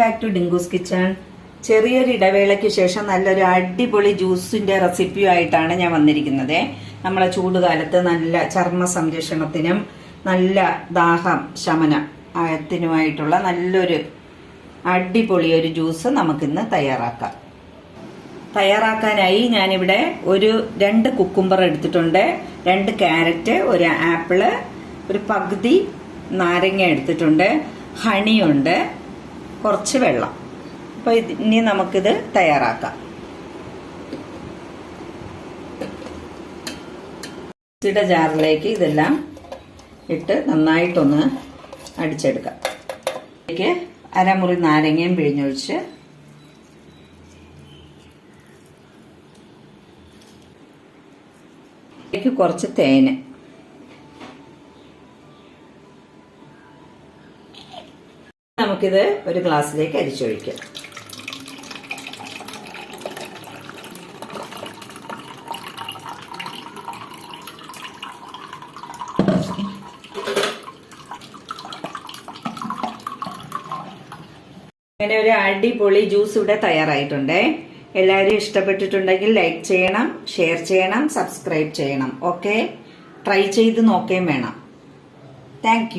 Back to Dinkoos kitchen ചെറിയൊരു ഇടവേളയ്ക്ക് ശേഷം നല്ലൊരു അടിപൊളി ജ്യൂസിന്റെ റെസിപ്പിയുമായിട്ടാണ് ഞാൻ വന്നിരിക്കുന്നത്. നമ്മളെ ചൂടുകാലത്ത് നല്ല ചർമ്മ സംരക്ഷണത്തിനും നല്ല ദാഹം ശമനത്തിനുമായിട്ടുള്ള നല്ലൊരു അടിപൊളി ഒരു ജ്യൂസ് നമുക്കിന്ന് തയ്യാറാക്കാം. തയ്യാറാക്കാനായി ഞാനിവിടെ ഒരു രണ്ട് കുക്കുംബർ എടുത്തിട്ടുണ്ട്. രണ്ട് ക്യാരറ്റ് ഒരു ആപ്പിൾ ഒരു പകുതി നാരങ്ങ എടുത്തിട്ടുണ്ട്. ഹണിയുണ്ട് കുറച്ച് വെള്ളം. അപ്പോൾ ഇത് ഇനി നമുക്കിത് തയ്യാറാക്കാം. മിക്സിയുടെ ജാറിലേക്ക് ഇതെല്ലാം ഇട്ട് നന്നായിട്ടൊന്ന് അടിച്ചെടുക്കാം. ഇതിലേക്ക് അരമുറി നാരങ്ങയും പിഴിഞ്ഞൊഴിച്ച് കുറച്ച് തേന്. നമുക്കിത് ഒരു ഗ്ലാസ്സിലേക്ക് അരിച്ചൊഴിക്കാം. അങ്ങനെ ഒരു അടിപൊളി ജ്യൂസ് ഇവിടെ തയ്യാറായിട്ടുണ്ട്. എല്ലാവരും ഇഷ്ടപ്പെട്ടിട്ടുണ്ടെങ്കിൽ ലൈക്ക് ചെയ്യണം ഷെയർ ചെയ്യണം സബ്സ്ക്രൈബ് ചെയ്യണം. ഓക്കെ? ട്രൈ ചെയ്ത് നോക്കുകയും വേണം. താങ്ക്